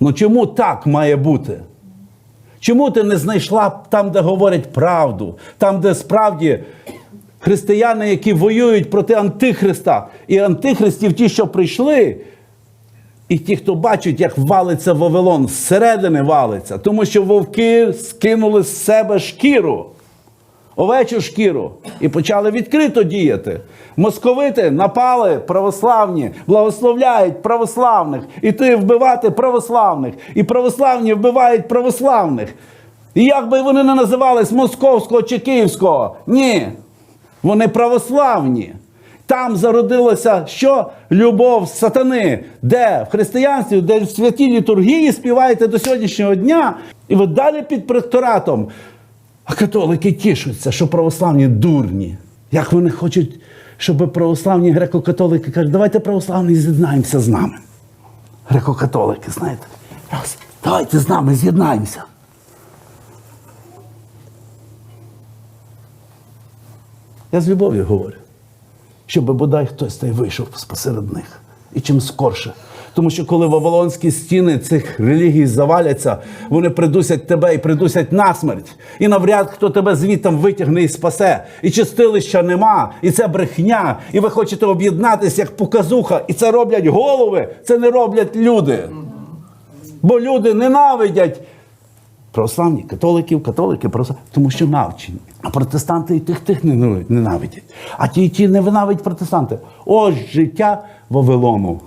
Ну чому так має бути? Чому ти не знайшла там, де говорять правду, там, де справді християни, які воюють проти Антихриста, і антихристів, ті, що прийшли, і ті, хто бачать, як валиться Вавилон, зсередини валиться, тому що вовки скинули з себе шкіру, овечу шкіру, і почали відкрито діяти. Московити напали православні, благословляють православних, і ти вбивати православних, і православні вбивають православних. І як би вони не називались московського чи київського, ні, вони православні. Там зародилося що? Любов сатани. Де? В християнстві, де в святій літургії співаєте до сьогоднішнього дня, і ви далі під пректоратом. А католики тішуться, що православні дурні. Як вони хочуть, щоб православні греко-католики кажуть, давайте православні з'єднаємося з нами. Греко-католики, знаєте, раз, давайте з нами з'єднаємося. Я з любов'ю говорю щоб бодай хтось та й вийшов посеред них. І чим скорше. Тому що коли вавилонські стіни цих релігій заваляться, вони придусять тебе і придусять насмерть. І навряд хто тебе звідтам витягне і спасе. І чистилища нема, і це брехня. І ви хочете об'єднатися як показуха, і це роблять голови, це не роблять люди. Бо люди ненавидять православні, католиків, католики, православні, тому що навчені. А протестанти і тих тих ненавидять. А ті і ті не ненавидять протестанти. Ось життя Вавилону.